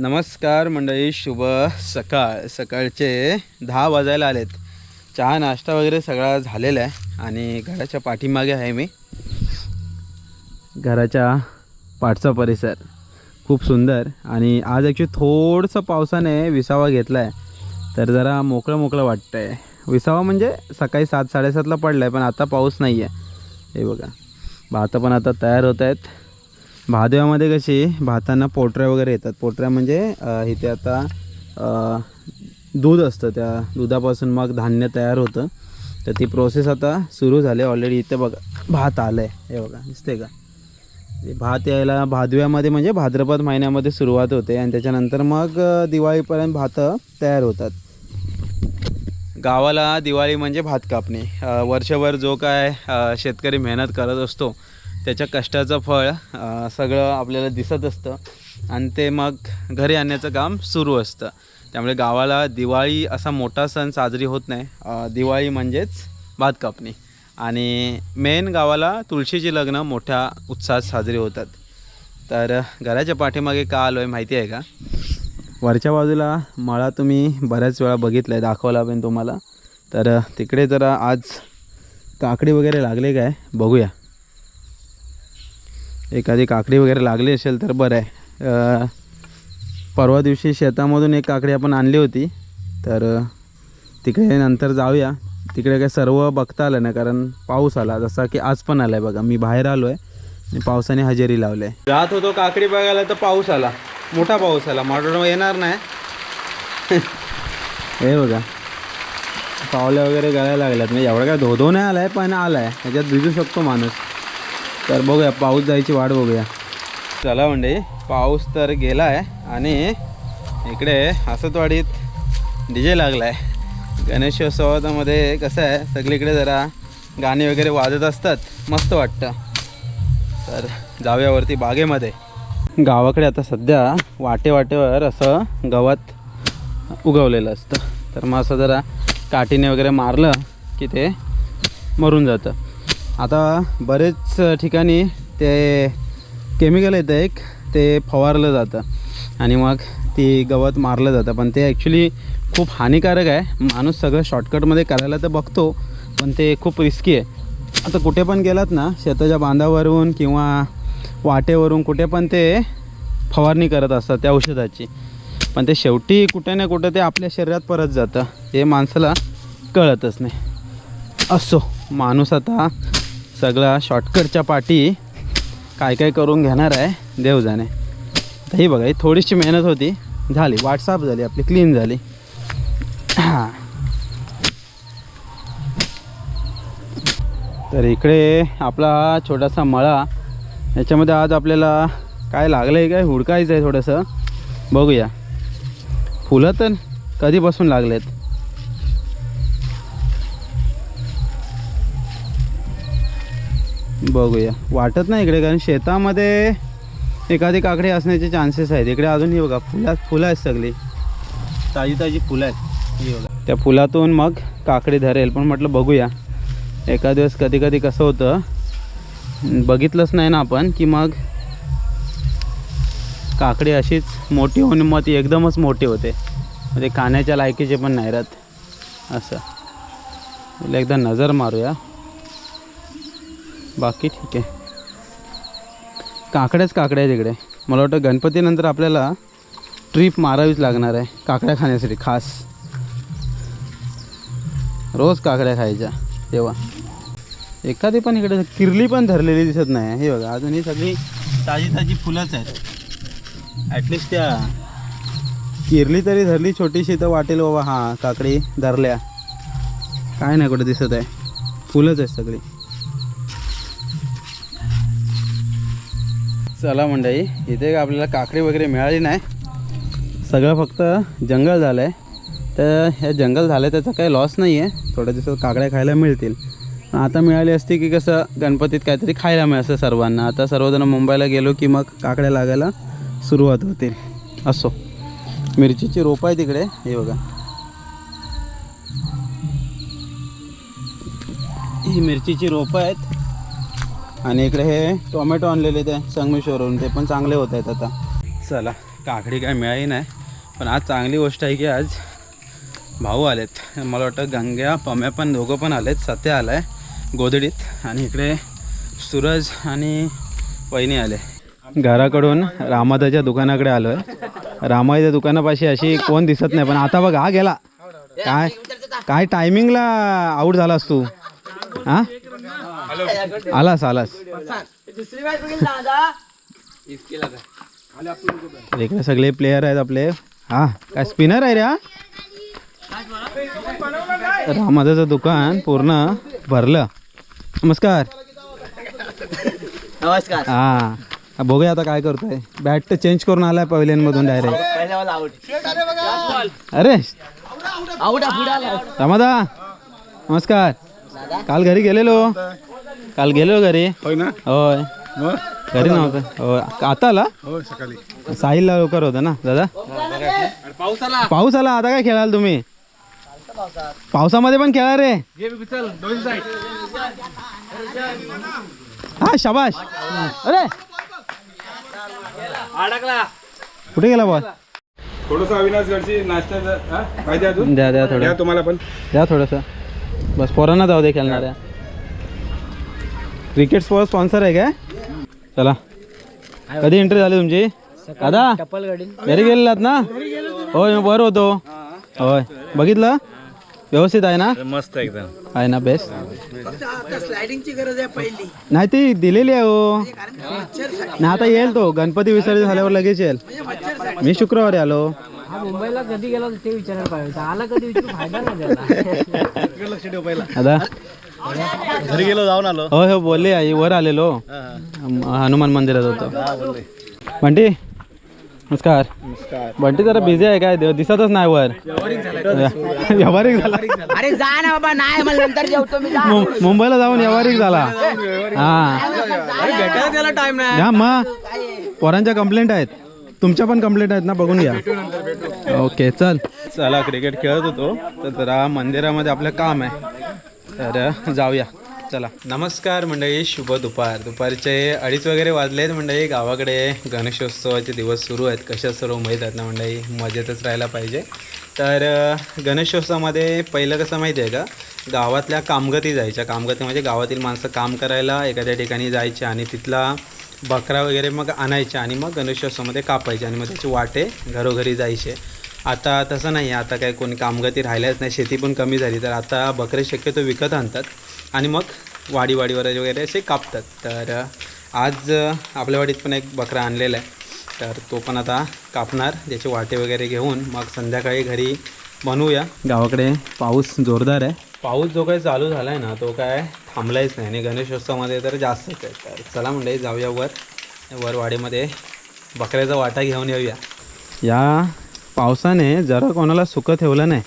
नमस्कार मंडळी शुभ सकाळ. सकाळचे दहा वाजायला आलेत. चहा नाश्ता वगैरे सगळा झालेला आहे आणि घराच्या पाठीमागे आहे मी. घराच्या पाठचा परिसर खूप सुंदर आणि आज ॲक्च्युली थोडंसं पावसाने विसावा घेतला आहे तर जरा मोकळं मोकळं वाटतं आहे विसावा म्हणजे सकाळी सात साडेसातला पडला आहे पण आता पाऊस नाही आहे हे बघा. भातं पण आता तयार होत आहेत. भादव्यामध्ये कशी भातांना पोटऱ्या वगैरे येतात. पोटऱ्या म्हणजे इथे आता दूध असतं. त्या दुधापासून मग धान्य तयार होतं. तर ती प्रोसेस आता सुरू झाली ऑलरेडी इथे बघा भात आलं आहे हे बघा दिसते का? भात यायला भादव्यामध्ये म्हणजे भाद्रपद महिन्यामध्ये सुरुवात होते. आणि त्याच्यानंतर मग दिवाळीपर्यंत भातं तयार होतात. गावाला दिवाळी म्हणजे भात कापणे. वर्षभर जो काय शेतकरी मेहनत करत असतो त्याच्या कष्टाचं फळ सगळं आपल्याला दिसत असतं. आणि ते मग घरी आणण्याचं काम सुरू असतं. त्यामुळे गावाला दिवाळी असा मोठा सण साजरी होत नाही. दिवाळी म्हणजेच भात कापणी. आणि मेन गावाला तुळशीची लग्न मोठ्या उत्साहात साजरी होतात. तर घराच्या पाठीमागे का आलो आहे माहिती आहे का? वरच्या बाजूला मळा तुम्ही बऱ्याच वेळा बघितला आहे दाखवला पण तुम्हाला. तर तिकडे जरा आज काकडी वगैरे लागले काय? बघूया. एखादी काकडी वगैरे लागली असेल तर बरं आहे. परवा दिवशी शेतामधून एक काकडी आपण आणली होती. तर तिकडे नंतर जाऊया. तिकडे काय सर्व बघता आलं नाही कारण पाऊस आला. जसा की आज पण आला आहे बघा. मी बाहेर आलो आहे आणि पावसाने हजेरी लावले जात होतो काकडी बघायला तर पाऊस आला. मोठा पाऊस आला. माझ्याकडं येणार नाही. हे बघा. पावल्या वगैरे गळायला लागल्यात. म्हणजे एवढा काय धो धो नाही आला आहे पण आला आहे त्याच्यात भिजू शकतो माणूस. तर बघूया पाऊस जायची वाट बघूया. चला म्हणजे पाऊस तर गेला आहे आणि इकडे हसतवाडीत डी जे लागला आहे गणेशोत्सवामध्ये कसं आहे सगळीकडे जरा गाणी वगैरे वाजत असतात मस्त वाटतं. तर जाव्यावरती बागेमध्ये. गावाकडे आता सध्या वाटे वाटेवर असं गवत उगवलेलं असतं. तर मग असं जरा काठीने वगैरे मारलं की ते मरून जातं. आता बरेच ठिकाणी ते केमिकल येतं एक ते फवारलं जातं. आणि मग ती गवत मारलं जातं. पण ते ॲक्च्युली खूप हानिकारक आहे. माणूस सगळं शॉर्टकटमध्ये करायला तर बघतो पण ते खूप रिस्की आहे. आता कुठे पण गेलात ना शेताच्या बांधावरून किंवा वाटेवरून कुठे पण ते फवारणी करत असतात त्या औषधाची. पण ते शेवटी कुठे ना कुठं ते आपल्या शरीरात परत जातं. हे माणसाला कळतच नाही. असो माणूस आता सगळा शॉर्टकटच्या पाठी काय काय करून घेणार आहे देव जाणे तर ही बघा ही थोडीशी मेहनत होती. झाली व्हॉट्सअप झाली आपली क्लीन झाली. हां तर इकडे आपला छोटासा मळा याच्यामध्ये आज आपल्याला काय लागलं आहे काय हुडकायचं आहे थोडंसं बघूया. फुलं तर कधीपासून लागलेत? बघूया. वाटत नाही इकडे कारण शेतामध्ये एखादी काकडी असण्याचे चान्सेस आहेत. इकडे अजून हे बघा फुला फुलं आहेत सगळी. ताजी ताजी फुलं आहेत. ही बघा. त्या फुलातून मग काकडी धरेल. पण म्हटलं बघूया. एका दिवस कधी कधी कसं होतं बघितलंच नाही ना आपण की मग काकडी अशीच मोठी होऊन मग ती एकदमच मोठी होते. म्हणजे खाण्याच्या लायकीचे पण नाही राहत. असं. एकदा नजर मारूया. बाकी ठीक आहे. काकड्याच काकड्या आहे तिकडे मला वाटतं गणपतीनंतर आपल्याला ट्रीप मारावीच लागणार आहे काकड्या खाण्यासाठी खास. रोज काकड्या खायच्या तेव्हा. एखादी पण इकडे किरली पण धरलेली दिसत नाही हे बघा. अजून ही सगळी ताजी ताजी फुलंच आहेत. ॲटलिस्ट त्या किरली तरी धरली छोटीशी तर वाटेल बाबा. हां काकडी धरल्या. काय नाही कुठं दिसत आहे. फुलंच आहेत सगळी. चला मंडळी इथे आपल्याला काकडी वगैरे मिळाली नाही. सगळं फक्त जंगल झालं आहे तर हे जंगल झालं आहे त्याचा काही लॉस नाही आहे थोड्या दिवसात काकड्या खायला मिळतील. पण आता मिळाली असती की कसं गणपतीत काहीतरी खायला मिळालं सर्वांना. आता सर्वजण मुंबईला गेलो की मग काकड्या लागायला सुरुवात होते असो. मिरचीची रोपं आहे तिकडे. हे बघा. ही मिरचीची रोपं आहेत. आणि इकडे हे टोमॅटो आणलेले ते संगमेश्वरवरून ते पण चांगले होत आहेत आता. चला काकडी काय मिळाली नाही पण आज चांगली गोष्ट आहे की आज भाऊ आलेत. मला वाटतं गंग्या पम्या पण दोघं पण आलेत सत्या आला आहे गोदडीत आणि इकडे सूरज आणि वहिनी आले. घराकडून रामादाच्या दुकानाकडे आलो आहे रामाच्या दुकानापाशी अशी कोण दिसत नाही पण आता बघ हा गेला. काय काय टायमिंगला आऊट झालास तू? हां? आलास आलास. इकडे सगळे प्लेयर आहेत आपले. हा काय स्पिनर आहे रे हा? रामादाचं दुकान पूर्ण भरलं. नमस्कार. नमस्कार. हा बघूया आता काय करतोय. बॅट तर चेंज करून आलाय पवेलियन मधून डायरेक्ट अरे रामादा नमस्कार. काल घरी गेलेलो. काल गेलेलो घरी. होय ना? होय. मग? घरी नव्हतं. हो आता आला? हो सकाळी. साहिलला लवकर होतं ना दादा? पाऊस आला. पाऊस आला. आता काय खेळाल तुम्ही? पावसामध्ये पण खेळा रे. हा शाबाश अरे! अडकला. कुठे गेला बॉल थोडस अविनाश गडची नाश्ता द्या द्या थोडं. द्या तुम्हाला पण. द्या थोडंसं. बस पोरांना जाऊ दे खेळणाऱ्या. क्रिकेट स्पोर्ट स्पॉन्सर आहे काय? चला. कधी एंट्री झाली तुमची? दादा? घरी गेलेलात ना? होय मी बरं होतो. होय. बघितलं? व्यवस्थित आहे ना? मस्त एकदम. आहे ना बेस्ट स्लायडिंगची गरज आहे पहिली नाही ती दिलेली आहे हो. नाही आता येईल तो. गणपती विसर्जन झाल्यावर लगेच येईल. मी शुक्रवारी आलो. हा मुंबईला कधी गेला ते विचारायला पाहिजे आला कधी? फायदा नाही आता घरी गेलो जाऊन आलो. हो हो बोलले आई वर आलेलो. हनुमान मंदिरात होतो. बंटी नमस्कार. बंटी जरा बिझी आहे काय? दिसतच नाही वर. व्यावहारिक झाला. अरे जा ना बाबा नाही मला नंतर जेवतो मी जा. मु- मुंबईला जाऊन व्यावहारिक झाला. हा. भेटायला त्याला टाइम नाही. या मग. पोरांच्या कंप्लेंट आहेत. तुमच्या पण कंप्लेंट आहेत ना बघून घ्या. ओके चल. चला क्रिकेट खेळत होतो. तर जरा मंदिरामध्ये आपलं काम आहे. तर जाऊया. चला. नमस्कार मंडळी शुभ दुपार. दुपारचे अडीच वगैरे वाजले आहेत मंडळी. गावाकडे गणेशोत्सवाचे दिवस सुरू आहेत. कशा सर्व माहीत आहेत ना मंडळी? मजेतच राहायला पाहिजे. तर गणेशोत्सवामध्ये पहिलं कसं माहिती आहे का? गावातल्या कामगती जायच्या. कामगती म्हणजे गावातील माणसं काम करायला एखाद्या ठिकाणी जायचे आणि तिथला बकरा वगैरे मग आणायचे आणि मग गणेशोत्सवामध्ये कापायचे आणि मग त्याचे वाटे घरोघरी जायचे. आता तसं नाही आहे आता काय कोणी कामगती राहिल्याच नाही. शेती पण कमी झाली. तर आता बकरे शक्यतो विकत आणतात. आणि मग वाडी वाडीवर वगैरे असे कापतात. तर आज आपल्या वाडीत पण एक बकरा आणलेला आहे. तर तो पण आता कापणार. त्याचे वाटे वगैरे घेऊन मग संध्याकाळी घरी बनवूया. गावाकडे पाऊस जोरदार आहे. पाऊस जो काही चालू झाला आहे ना तो काय थांबलायच नाही. आणि गणेशोत्सवामध्ये तर जास्तच आहे. तर चला म्हणजे जाऊया वर. वर वाडीमध्ये बकऱ्याचा वाटा घेऊन येऊया. या पावसाने जरा कोणाला सुकं ठेवलं नाही.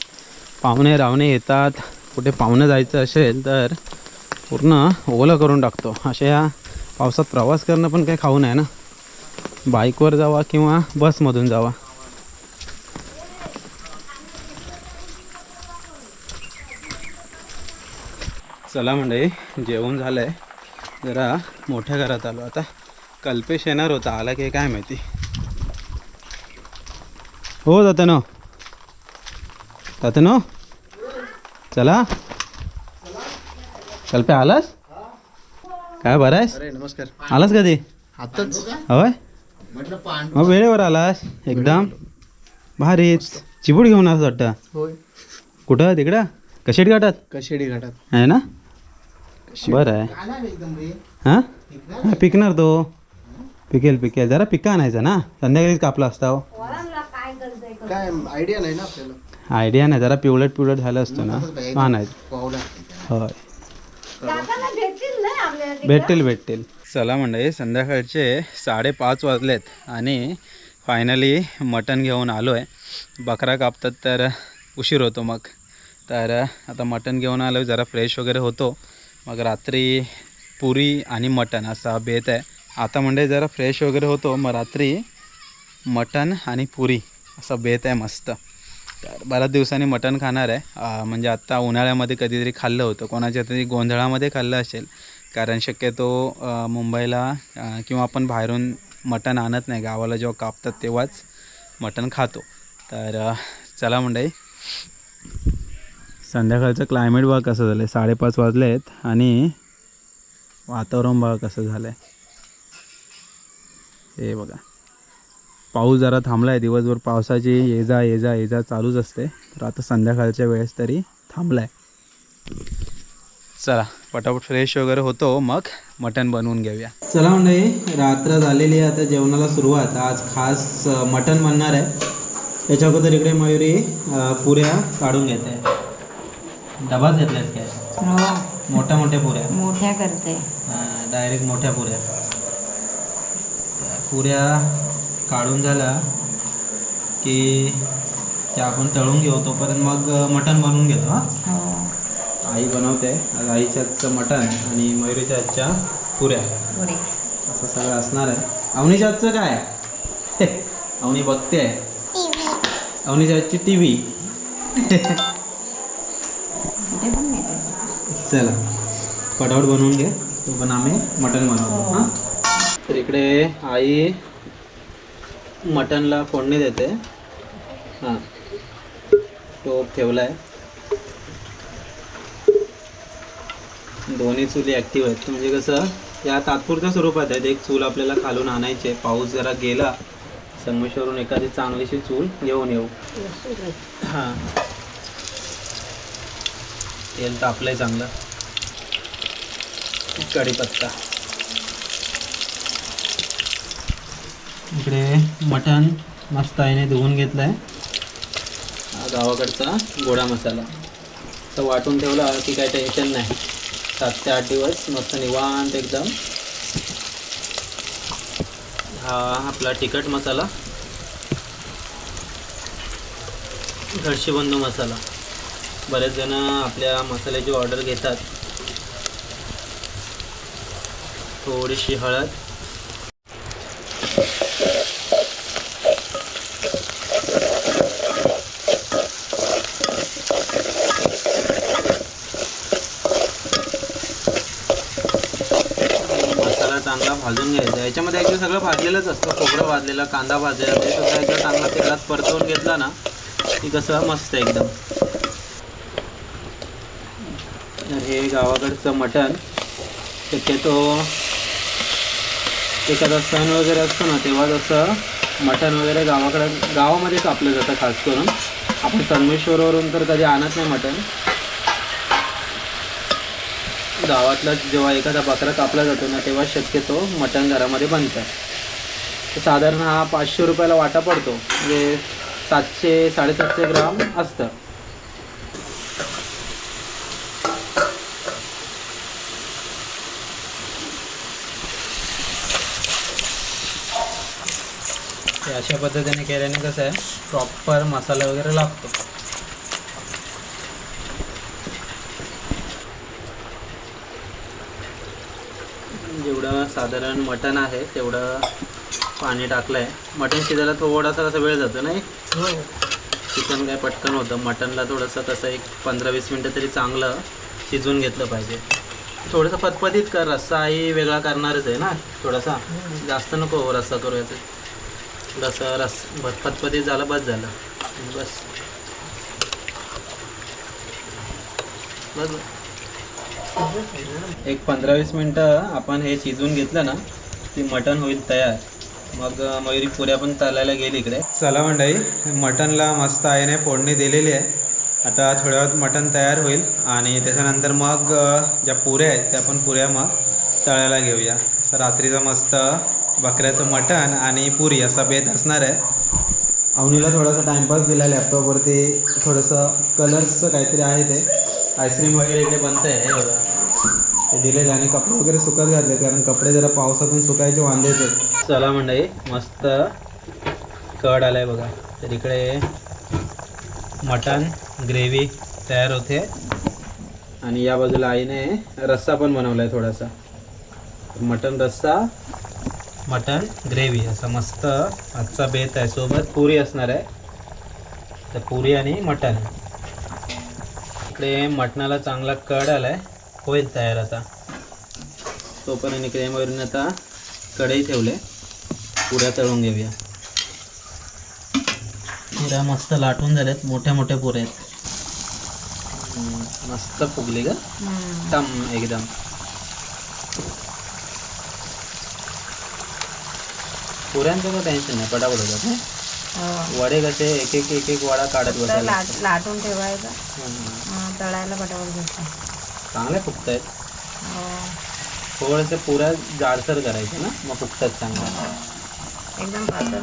पाहुणे रावणे येतात. कुठे पाहुणं जायचं असेल तर पूर्ण ओलं करून टाकतो. अशा या पावसात प्रवास करणं पण काही खाऊ नाही ना. बाईकवर जावा किंवा बसमधून जावा. चला म्हणजे जेवण झालं आहे जरा मोठ्या घरात आलो आता. कल्पेश येणार होता. आला की काय माहिती? हो जाते ना जाते ना चला. कल्पे आलास? काय बरं आहेस? नमस्कार. आलास कधी आताच. होय? मग वेळेवर आलास एकदम. भारीच चिपूड घेऊन आलास वाटतं. होय. कुठं? तिकडं? कशेट घाटात कशेडी घाटात आहे. ना बरं आहे हां? हा, पिकणार तो. पिकेल पिकेल. जरा पिका आणायचा ना? संध्याकाळीच कापला असता हो. काय आयडिया नाही ना आपल्याला. आयडिया नाही जरा पिवळट पिवळट झालं असतं ना. आणायचं पावला होय. भेटतील भेटतील चला मंडळी संध्याकाळचे साडेपाच वाजलेत आणि फायनली मटण घेऊन आलो आहे बकरा कापतात तर उशीर होतो मग. तर आता मटण घेऊन आलो जरा फ्रेश वगैरे होतो. मग रात्री पुरी आणि मटण असा बेत आहे. आता म्हणजे जरा फ्रेश वगैरे होतो मग रात्री मटण आणि पुरी. असं बेत आहे मस्त. तर बऱ्याच दिवसांनी मटण खाणार आहे. म्हणजे आत्ता उन्हाळ्यामध्ये कधीतरी खाल्लं होतं. कोणाच्या तरी गोंधळामध्ये खाल्लं असेल. कारण शक्यतो मुंबईला किंवा आपण बाहेरून मटण आणत नाही. गावाला जेव्हा कापतात तेव्हाच मटण खातो. तर चला मंडळी. संध्याकाळचं क्लायमेट बघा कसं झालं आहे साडेपाच वाजले आहेत आणि वातावरण बघा कसं झालं आहे हे बघा. पाऊस जरा थांबला आहे दिवसभर पावसाची ये जा ये जा ये जा चालूच असते. तर आता संध्याकाळच्या वेळेस तरी थांबला आहे चला पटापट फ्रेश वगैरे होतो. मग मटण बनवून घेऊया. चला मंडळी रात्र झालेली आहे. आता जेवणाला सुरुवात. आज खास मटण बनणार आहे. त्याच्या अगोदर इकडे मयुरी पुऱ्या काढून घेते. आहे डबाच घेतल्यास काय? हो. मोठ्या मोठ्या पुऱ्या. मोठ्या करते. डायरेक्ट मोठ्या पुऱ्या. पुऱ्या काढून झाल्या की त्या आपण तळून घेऊ तोपर्यंत मग मटण बनवून घेतो हां? हो. आई बनवते. आज आईच्या हातचं मटण आणि मयुरीच्या हातच्या पुऱ्या. पुरे असं सगळं असणार आहे. अवनीच्या हातचं काय अवनी बघते. अवनीच्या हातची टी व्ही चला पटावट बनवून घे. तो पण आम्ही मटण बनवतो हां? तर इकडे आई मटनला फोडणी देते. हां. टोप ठेवला आहे दोन्ही चुली ॲक्टिव्ह आहेत. म्हणजे कसं या तात्पुरत्या स्वरूपात आहेत. एक चूल आपल्याला खालून आणायचे पाऊस जरा गेला संगमेश्वरून एखादी चांगलीशी चूल घेऊन येऊ. हां. तेल आपलंही चांगलं. कढीपत्ता. इकडे मटण मस्त आईने धुवून घेतलं आहे हा गावाकडचा गोडा मसाला. तर वाटून ठेवला की काही टेन्शन नाही. सात ते आठ दिवस मस्त निवांत एकदम. हा आपला तिखट मसाला. घरशीबंधू मसाला. बरेच जण आपल्या मसाल्याची ऑर्डर घेतात. थोडीशी हळद मसाला चांगला भाजून घ्यायचा याच्यामध्ये ॲक्च्युली सगळं भाजलेलंच असतं. खोबरं भाजलेलं कांदा भाजलेला ते सुद्धा एकदा चांगला तेलात परतवून घेतला ना की कसं मस्त एकदम. तर हे गावाकडचं मटण. शक्यतो एखादा सण वगैरे असतो ना तेव्हा जसं मटण वगैरे गावाकडं गावामध्ये कापलं जातं खास करून. आपण संगमेश्वरवरून तर कधी आणत नाही मटण. गावातला जेव्हा एखादा बकरा कापला जातो ना तेव्हा शक्यतो मटण घरामध्ये बनतं. तर साधारण हा पाचशे रुपयाला वाटा पडतो. म्हणजे सातशे साडेसातशे ग्राम असतं. अशा पद्धतीने केल्याने कसं आहे प्रॉपर मसाला वगैरे लागतो. साधारण मटण आहे तेवढं पाणी टाकलं आहे मटण शिजायला थोडासा कसा वेळ जातो नाही? चिकन काय पटकन होतं. मटणला थोडंसं कसं एक पंधरा वीस मिनटं तरी चांगलं शिजवून घेतलं पाहिजे. थोडंसं पतपतीत कर रस्साही वेगळा करणारच आहे ना? थोडासा. जास्त नको रस्सा करू याचं. थोडंसं रस पतपतीत झालं बस झालं. बस बस. एक पंधरा वीस मिनटं आपण हे शिजवून घेतलं ना की मटण होईल तयार. मग मयुरी पुऱ्या पण चालायला गेली इकडे. चला मंडई मटणला मस्त आईने फोडणी दिलेली आहे. आता थोड्या वेळात मटण तयार होईल आणि त्याच्यानंतर मग ज्या पुऱ्या आहेत त्या पण पुऱ्या मग तळायला घेऊया. असं रात्रीचं मस्त बकऱ्याचं मटण आणि पुरी असा बेत असणार आहे. अवनीला थोडासा टाईमपास दिला लॅपटॉपवरती थोडंसं कलर्सचं काहीतरी आहे ते. आईस्क्रीम वगैरे इकडे बनत आहे हे बघा. ते दिलेले आणि कपडे वगैरे सुकत घातले कारण कपडे जरा पावसातून सुकायचे वांदेच चला मंडळी मस्त कड आलाय बघा. तर इकडे मटण ग्रेव्ही तयार होते. आणि या बाजूला आईने रस्सा पण बनवला आहे थोडासा. मटण रस्सा मटण ग्रेव्ही असा मस्त आजचा बेत आहे. सोबत पुरी असणार आहे. तर पुरी आणि मटण. इकडे मटणाला चांगला कड आलाय. होईल तयार आता. तोपर्यंत इकडे मयूरने आता कढई ठेवले. पुऱ्या तळून घेऊया. पुऱ्या मस्त लाटून झाल्यात. मोठ्या मोठ्या पुऱ्या आहेत. मस्त फुगली का हम्म. टम एकदम. पुऱ्यांचं काय टेन्शन नाही. पटापट होतात. वडे कसे एक एक एक एक वडा काढत बसायला. लाट लाटून ठेवायचं. तळायला पटापट भेटतं चांगल्या फुगत आहेत हो. थोडंसं पुऱ्या जाडसर करायचं ना? मग फुगतात चांगल्या एकदम पातळ.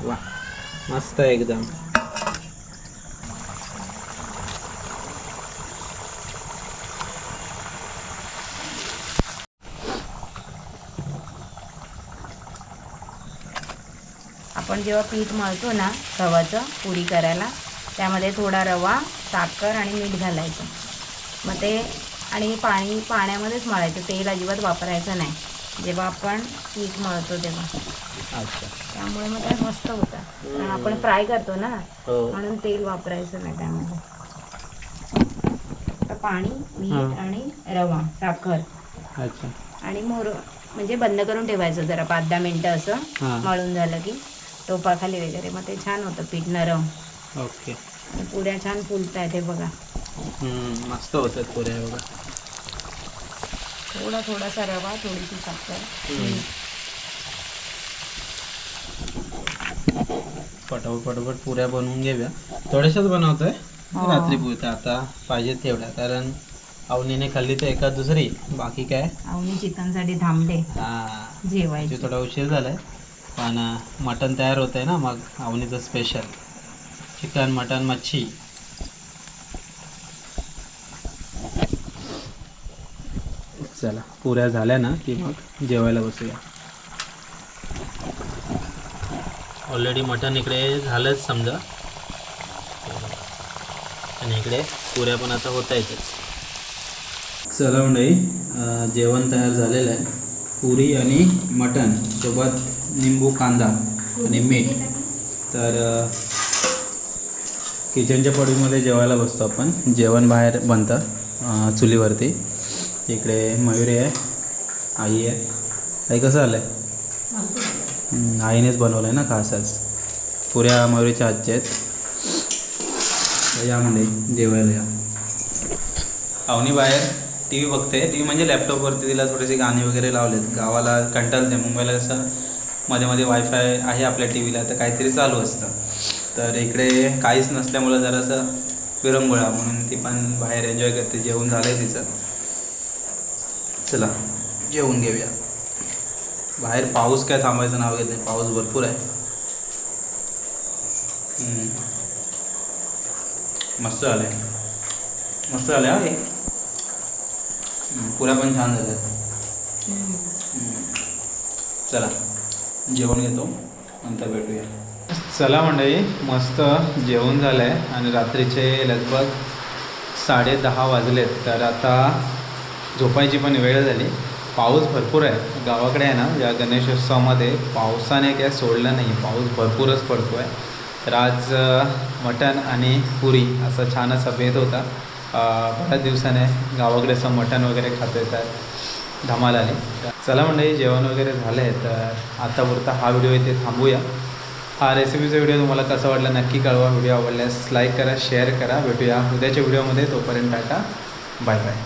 वा. मस्त आहे एकदम. जेव्हा पीठ मळतो ना गव्हाचं पुरी करायला त्यामध्ये थोडा रवा साखर आणि मीठ घालायचं. मग ते आणि पाणी पाण्यामध्येच मळायचं. तेल अजिबात वापरायचं नाही. जेव्हा आपण पीठ मळतो तेव्हा. अच्छा. त्यामुळे मग ते मस्त होतं. कारण आपण फ्राय करतो ना हो. म्हणून तेल वापरायचं नाही त्यामध्ये. पाणी मीठ. आणि रवा साखर. अच्छा. आणि मोर म्हणजे बंद करून ठेवायचं जरा पाच दहा मिनटं असं मळून झालं की. टोपाखाली वगैरे. मग ते छान होतं पीठ नरम. ओके. आणि पुऱ्या छान फुलत आहेत हे बघा. हम्म, मस्त होतात पुऱ्या बघा. थोडा थोडासा रवा थोडीशी साखर. हम्म. पटापट पटापट पुऱ्या बनवून घेऊया. थोड्याशाच बनवतोय. हो. रात्री पुरता आता पाहिजे तेवढ्या. कारण अवनीने खाल्ली तर एका दुसरी. बाकी काय? अवनी चिकनसाठी थांबले. हा. जेवायचे. म्हणजे थोडा उशीर झालाय. पण मटन तयार होत आहे ना मग आवणीचं स्पेशल चिकन मटन मच्छी. चला पुऱ्या झाल्या ना की मग जेवायला बसूया. ऑलरेडी मटन इकडे झालंच समजा. आणि इकडे पुऱ्या पण आता होत आहेतच चला मंडळी जेवण तयार झालेलं आहे. पुरी आणि मटण सोबत निंबू कांदा आणि मीठ. तर किचनच्या पडीमध्ये जेवायला बसतो आपण. जेवण बाहेर बनतं चुलीवरती. इकडे मयुरी आहे आई आहे. आई कसं आलं आहे आईनेच बनवलं आहे ना खास आज पुऱ्या मयुरीच्या हातच्या आहेत. तर या म्हणजे जेवायला या. अवनी बाहेर टी व्ही बघते. टी व्ही म्हणजे लॅपटॉपवरती तिला थोडेसे गाणे वगैरे लावलेत. गावाला कंटाळते. मुंबईला कसं मध्ये मध्ये वायफाय आहे आपल्या टी व्हीला तर काहीतरी चालू असतं. तर इकडे काहीच नसल्यामुळं जरासं विरंगुळा म्हणून ती पण बाहेर एन्जॉय करते. जेवण झालं आहे तिचं. चला जेवून घेऊया. बाहेर पाऊस काय थांबायचं नाव घेत नाही. पाऊस भरपूर आहे. मस्त आलं आहे मस्त आलं हा हे. हम्म, पुऱ्या पण छान हम्म. चला. जेवण घेतो. नंतर भेटूया. चला मंडळी मस्त जेवण झालं आहे आणि रात्रीचे लगभग साडे दहा वाजलेत. तर आता झोपायची पण वेळ झाली. पाऊस भरपूर आहे. गावाकडे आहे ना या गणेशोत्सवामध्ये पावसाने काय सोडलं नाही. पाऊस भरपूरच पडतो आहे तर आज मटण आणि पुरी असं छान असा भेद होता. बऱ्याच दिवसाने गावाकडे असं मटण वगैरे खात येतात. धमाल आली. चला मंडळी जेवण वगैरे झालं आहे तर आत्तापुरता हा व्हिडिओ इथे थांबूया. हा रेसिपीचा व्हिडिओ तुम्हाला कसा वाटला नक्की कळवा. व्हिडिओ आवडल्यास लाईक करा शेअर करा. भेटूया उद्याच्या व्हिडिओमध्ये. तोपर्यंत टाटा. Bye bye.